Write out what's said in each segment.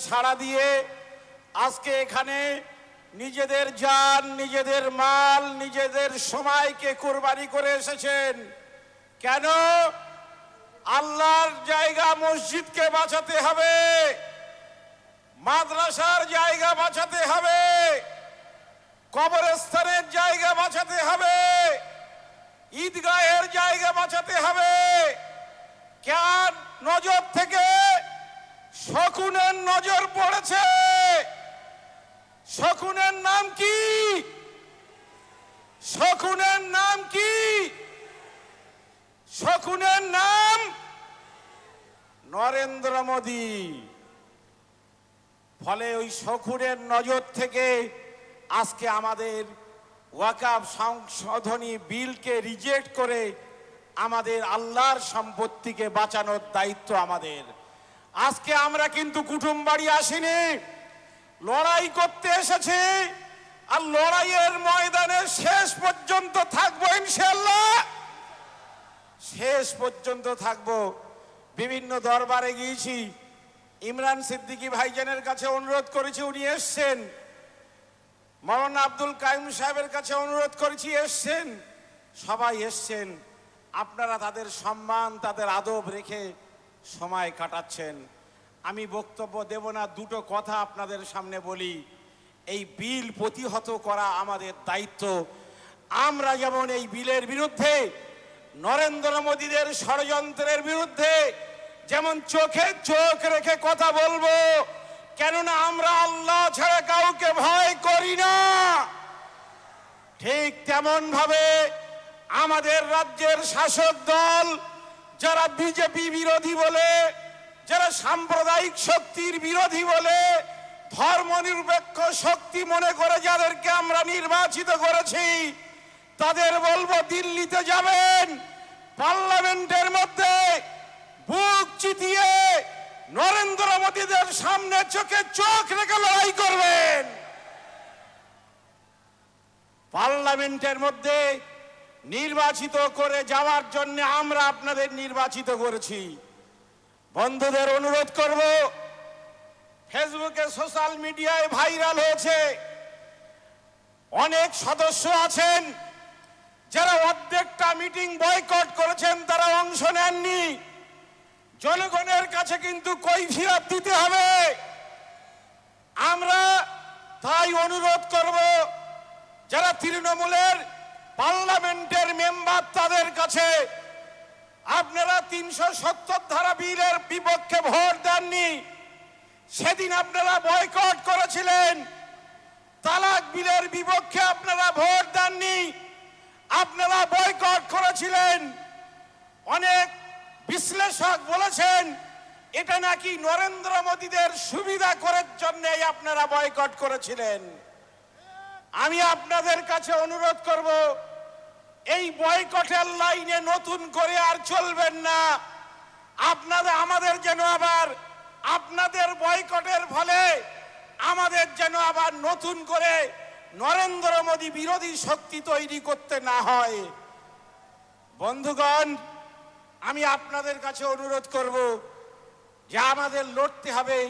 সাড়া দিয়ে আজকে এখানে নিজেদের যান নিজেদের মাল, নিজেদের সময়কে কোরবানি করে এসেছেন। কেন? আল্লাহর জায়গা মসজিদকে বাঁচাতে হবে। মাদ্রাসার জায়গা বাঁচাতে হবে। কবরস্থানের জায়গা বাঁচাতে হবে। ঈদগাহের জায়গা বাঁচাতে হবে। কেন নজর থেকে শকুনের নজর পড়েছে। শকুনের নাম কি? শকুনের নাম কি? শকুনের নাম নরেন্দ্র মোদী। ফলে ওই শকুনের নজর থেকে আজকে আমাদের ওয়াকাব সংশোধনী বিলকে রিজেক্ট করে আমাদের আল্লাহর সম্পত্তিকে বাঁচানোর দায়িত্ব আমাদের। আজকে আমরা কিন্তু কুটুম বাড়ি আসিনি। লড়াই করতে এসেছি আর লড়াইয়ের ময়দানে শেষ পর্যন্ত থাকব ইনশাল্লাহ শেষ পর্যন্ত থাকব। বিভিন্ন দরবারে গিয়েছি। ইমরান সিদ্দিকী ভাইজানের কাছে অনুরোধ করেছি, উনি এসছেন। মৌলানা আব্দুল কাইম সাহেবের কাছে অনুরোধ করেছি, এসছেন। সবাই এসছেন। আপনারা তাদের সম্মান, তাদের আদব রেখে সময় কাটাচ্ছেন। আমি বক্তব্য দেব না, দুটো কথা আপনাদের সামনে বলি। এই বিল প্রতিহত করা আমাদের দায়িত্ব। আমরা যেমন এই বিলের বিরুদ্ধে, নরেন্দ্র মোদীদের ষড়যন্ত্রের বিরুদ্ধে যেমন চোখে চোখ রেখে কথা বলব, কেননা আমরা আল্লাহ ছাড়া কাউকে ভয় করি না। ঠিক তেমন ভাবে আমাদের রাজ্যের শাসক দল যারা বিজেপি বিরোধী বলে, যারা সাম্প্রদায়িক শক্তির বিরোধী বলে, ধর্মনিরপেক্ষ শক্তি মনে করে যাদেরকে আমরা নির্বাচিত করেছি, তাদের বলব দিল্লিতে যাবেন, পার্লামেন্টের মধ্যে বুক চিতিয়ে নরেন্দ্র মোদীদের সামনে চোখে চোখ রেখে লড়াই করবেন। পার্লামেন্টের মধ্যে নির্বাচিত করে যাওয়ার জন্য আমরা আপনাদের নির্বাচিত করেছি। বন্ধুদের অনুরোধ করব, ফেসবুকে সোশ্যাল মিডিয়ায় ভাইরাল হয়েছে অনেক সদস্য আছেন, যারা অর্ধেকটা মিটিং বয়কট করেছেন, তারা অংশ নেননি। জনগণের কাছে কিন্তু কৈফিয়ত দিতে হবে। আমরা তাই অনুরোধ করব, যারা তৃণমূলের পার্লামেন্টের মেম্বার তাদের কাছে, আপনারা তিনশো সত্তর ধারা বিলের বিপক্ষে ভোট দেননি। সেদিন আপনারা বয়কট করেছিলেন। তালাক বিলের বিপক্ষে আপনারা ভোট দেননি। আপনারা বয়কট করেছিলেন। অনেক বিশ্লেষক বলেছেন, এটা নাকি নরেন্দ্র মোদীদের সুবিধা করার জন্যই আপনারা বয়কট করেছিলেন। আমি আপনাদের কাছে অনুরোধ করব এই বয়কটের লাইনে নতুন করে আর চলবেন না। আপনাদের আমাদের যেন আবার আপনাদের বয়কটের ফলে আমাদের যেন আবার নতুন করে নরেন্দ্র মোদী বিরোধী শক্তি তৈরি করতে না হয়। বন্ধুগণ, আমি আপনাদের কাছে অনুরোধ করব যে আমাদের লড়তে হবে।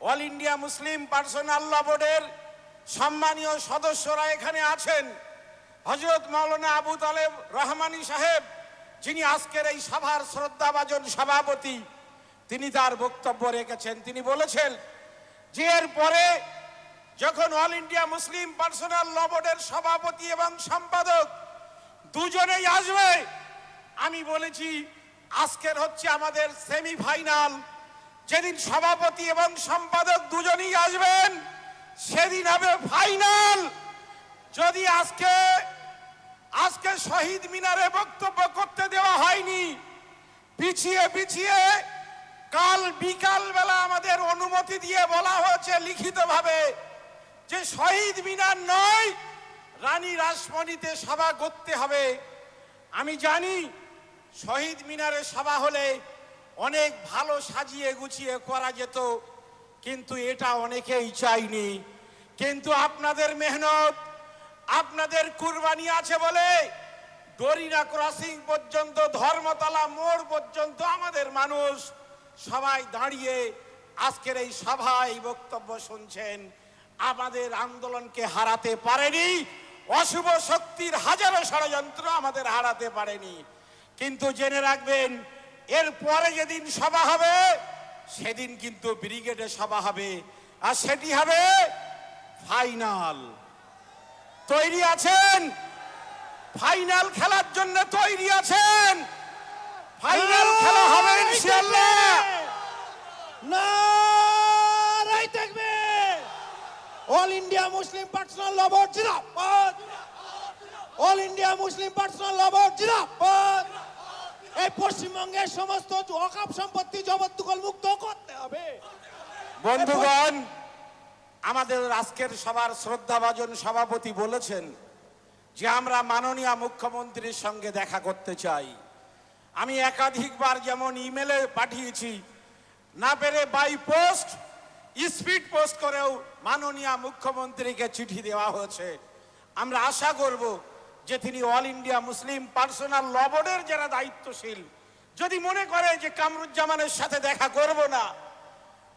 All India Muslim personal law বোর্ডের সম্মানীয় সদস্যরা এখানে আছেন। হজরত মাওলানা আবু তালেব রহমানী সাহেব, যিনি আজকের এই সভার শ্রদ্ধাভাজন সভাপতি, তিনি তার বক্তব্য রেখেছেন। তিনি বলেছেন, যে এর পরে যখন all India Muslim personal law বোর্ডের সভাপতি এবং সম্পাদক দুজনেই আসবে, আমি বলেছি, আজকের হচ্ছে আমাদের সেমিফাইনাল যেদিন সভাপতি এবং সম্পাদক দুজনেই আসবেন, সেদিন হবে ফাইনাল যদি আজকে আজকে শহীদ মিনারে বক্তব্য করতে দেওয়া হয়নি। পিছিয়ে পিছিয়ে কাল বিকাল বেলা আমাদের অনুমতি দিয়ে বলা হয়েছে লিখিতভাবে যে শহীদ মিনার নয়, রানী রাসমণিতে সভা করতে হবে। আমি জানি শহীদ মিনারে সভা হলে অনেক ভালো সাজিয়ে গুছিয়ে করা যেত, কিন্তু এটা অনেকেই চাইনি কিন্তু আপনাদের মেহনত আপনাদের কুরবানি আছে বলে ডরিনা ক্রসিং পর্যন্ত, ধর্মতলা মোড় পর্যন্ত আমাদের মানুষ সবাই দাঁড়িয়ে আজকের এই সভায় বক্তব্য শুনছেন। আমাদের আন্দোলনকে হারাতে পারেনি, অশুভ শক্তির হাজারো ষড়যন্ত্র আমাদের হারাতে পারেনি। কিন্তু জেনে রাখবেন, এর পরে যেদিন সভা হবে, সেদিন কিন্তু ব্রিগেডে সভা হবে, আর সেটি হবে ফাইনাল। তৈরি আছেন। ফাইনাল খেলার জন্য তৈরি আছেন। ফাইনাল খেলা হবে ইনশাআল্লাহ। নারাই থাকবে। All India Muslim personal law board জিন্দাবাদ। All India Muslim personal law board জিন্দাবাদ। এই পশ্চিমবঙ্গের সমস্ত অকাপ সম্পত্তি জবরদখল মুক্ত করতে হবে। বন্ধুগণ আমাদের আজকের সবার শ্রদ্ধাভাজন সভাপতি বলেছেন যে আমরা মাননীয় মুখ্যমন্ত্রীর সঙ্গে দেখা করতে চাই। আমি একাধিকবার যেমন ইমেলে পাঠিয়েছি, না পেরে বাই পোস্ট, স্পিড পোস্ট করেও মাননীয় মুখ্যমন্ত্রীকে চিঠি দেওয়া হয়েছে। আমরা আশা করব যে তিনি all India Muslim personal law বোর্ডের যারা দায়িত্বশীল, যদি মনে করে যে কামরুজ্জামানের সাথে দেখা করব না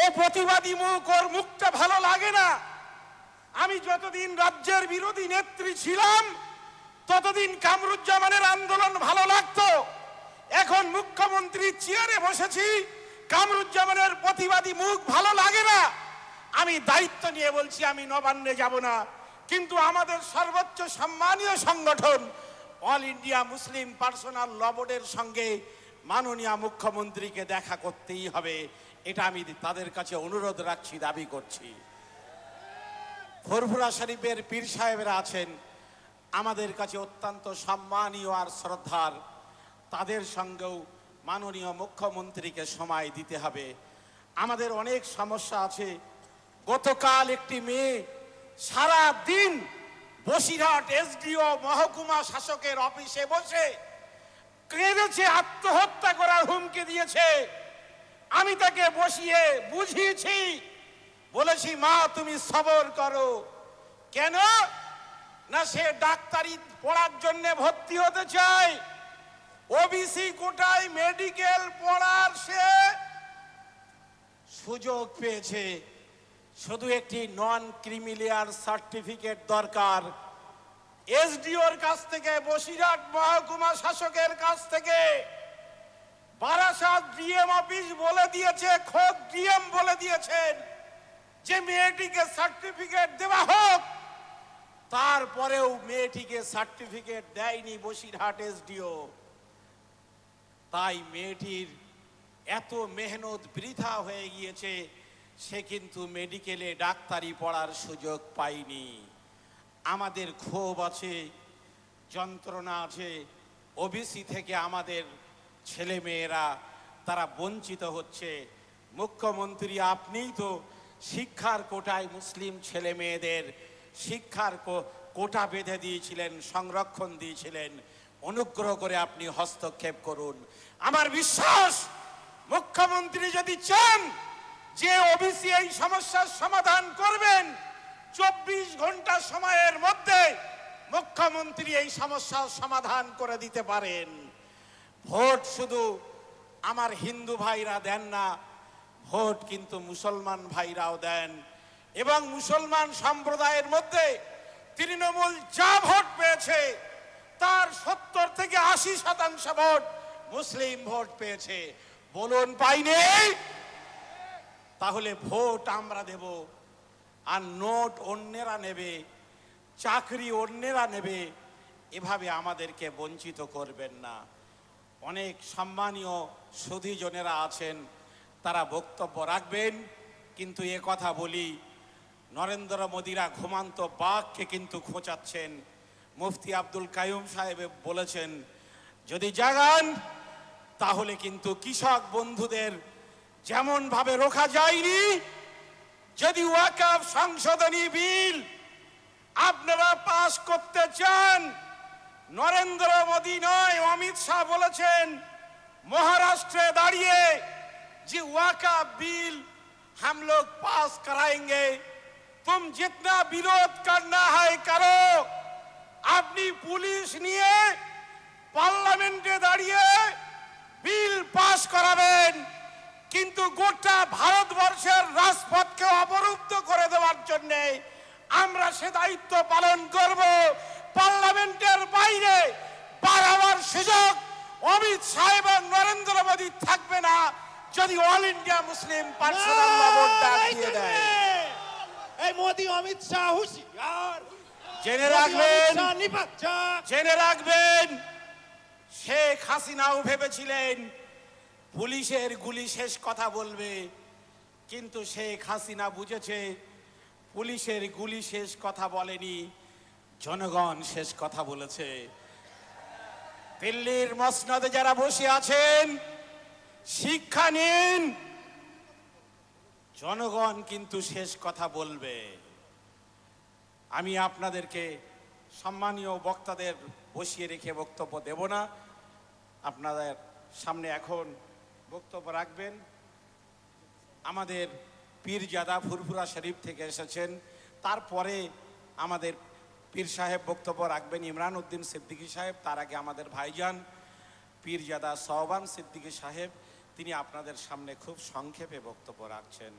ও প্রতিবাদী মুখ, ওর মুখটা ভালো লাগে না। আমি যতদিন রাজ্যের বিরোধী নেত্রী ছিলাম, ততদিন কামরুজ্জামানের আন্দোলন ভালো লাগতো। এখন মুখ্যমন্ত্রী চেয়ারে বসেছি, কামরুজ্জামানের প্রতিবাদী মুখ ভালো লাগে না। আমি দায়িত্ব নিয়ে বলছি, আমি নবান্নে যাব না। কিন্তু আমাদের সর্বোচ্চ সম্মানীয় সংগঠন, all India Muslim personal law বোর্ডের সঙ্গে মাননীয় মুখ্যমন্ত্রীকে দেখা করতেই হবে। এটা আমি তাদের কাছে অনুরোধ রাখছি, দাবি করছি। ফরফুরা শরীফের পীর সাহেবেরা আছেন, আমাদের কাছে অত্যন্ত সম্মানীয় আর শ্রদ্ধার। তাদের সঙ্গেও মাননীয় মুখ্যমন্ত্রীকে সময় দিতে হবে। আমাদের অনেক সমস্যা আছে। গতকাল একটি মেয়ে সারা দিন বসিরহাট এসডিও মহকুমা শাসকের অফিসে বসে কেঁদেছে, আত্মহত্যা করার হুমকি দিয়েছে। আমি তাকে বসিয়ে বুঝিয়েছি। বলেছি, মা, তুমি সবর করো। কেন? না, সে ডাক্তারি পড়ার জন্য ভর্তি হতে চায়। ওবিসি কোটায় মেডিকেল পড়ার সে সুযোগ পেয়েছে। শুধু একটি নন ক্রিমিলিয়ার সার্টিফিকেট দরকার। এসডিওর কাছ থেকে, বসিরহাট মহকুমা শাসকের কাছ থেকে বারাসাত ডিএম অফিস বলে দিয়েছে, খোদ ডিএম বলে দিয়েছেন যে মেয়েটিকে সার্টিফিকেট দেওয়া হোক। তারপরেও মেয়েটিকে সার্টিফিকেট দেয়নি বসিরহাট এসডিও। তাই মেয়েটির এত মেহনত বৃথা হয়ে গিয়েছে, সে কিন্তু মেডিকেলে ডাক্তারি পড়ার সুযোগ পায়নি। আমাদের ক্ষোভ আছে, যন্ত্রণা আছে ওবিসি থেকে আমাদের ছেলে মেয়েরা তারা বঞ্চিত হচ্ছে। মুখ্যমন্ত্রী, আপনিই তো শিক্ষার কোটায় মুসলিম ছেলে মেয়েদের শিক্ষার কোটা বেঁধে দিয়েছিলেন, সংরক্ষণ দিয়েছিলেন। অনুগ্রহ করে আপনি হস্তক্ষেপ করুন। আমার বিশ্বাস, মুখ্যমন্ত্রী যদি চান যে ওবিসি এই সমস্যার সমাধান করবেন চব্বিশ ঘণ্টা সময়ের মধ্যে মুখ্যমন্ত্রী এই সমস্যার সমাধান করে দিতে পারেন। ভোট শুধু আমার হিন্দু ভাইরা দেন না, ভোট কিন্তু মুসলমান ভাইরাও দেন এবং মুসলমান সম্প্রদায়ের মধ্যে তৃণমূল যা ভোট পেয়েছে, তার সত্তর থেকে আশি শতাংশ ভোট মুসলিম ভোট পেয়েছে। বলুন, পাইনি? তাহলে ভোট আমরা দেব আর নোট অন্যেরা নেবে, চাকরি অন্যেরা নেবে, এভাবে আমাদেরকে বঞ্চিত করবেন না। অনেক সম্মানীয় সুধীজনেরা আছেন, তারা বক্তব্য রাখবেন, কিন্তু এ কথা বলি, নরেন্দ্র মোদীরা ঘুমান্ত বাঘকে কিন্তু খোঁচাচ্ছেন। মুফতি আব্দুল কায়ুম সাহেব বলেছেন, যদি জাগান, তাহলে কিন্তু কৃষক বন্ধুদের যেমন ভাবে রোখা যায়নি যদি ওয়াকাফ সংশোধনী বিল আপনারা পাশ করতে চান নরেন্দ্র মোদী নয় অমিত শাহ বলেছেন মহারাষ্ট্রে দাঁড়িয়ে যে ওয়াকা बिल हम लोग पास कराएंगे तुम जितना विरोध करना है करो আপনি পুলিশ নিয়ে পার্লামেন্টে কিন্তু গোটা ভারতবর্ষের রাজপথকে অবরুদ্ধ করে দেওয়ার জন্য আমরা সে দায়িত্ব পালন করব। পার্লামেন্টের বাইরে বাড়াবার সুযোগ অমিত শাহ এবং নরেন্দ্র মোদী থাকবে না যদি অল ইন্ডিয়া মুসলিম পার্সোনাল ডাক দিয়ে দেয়। এই মোদি অমিত শাহ হুশিয়ার। জেনে রাখবেন জেনে রাখবেন শেখ হাসিনাও ভেবেছিলেন পুলিশের গুলি শেষ কথা বলবে, কিন্তু শেখ হাসিনা বুঝেছে পুলিশের গুলি শেষ কথা বলেনি, জনগণ শেষ কথা বলেছে। দিল্লির মসনদে যারা বসে আছেন, শিক্ষা নিন, জনগণ কিন্তু শেষ কথা বলবে। আমি আপনাদেরকে সম্মানীয় বক্তাদের বসিয়ে রেখে বক্তব্য দেব না। আপনাদের সামনে এখন বক্তব্য রাখবেন। আমাদের পীরজাদা ফুরফুরা শরীফ থেকে এসেছেন। তারপরে আমাদের পীর সাহেব বক্তব্য রাখবেন ইমরান উদ্দিন সিদ্দিকী সাহেব, তার আগে আমাদের ভাইজান পীরজাদা সহবান সিদ্দিকী সাহেব, তিনি আপনাদের সামনে খুব সংক্ষেপে বক্তব্য রাখছেন।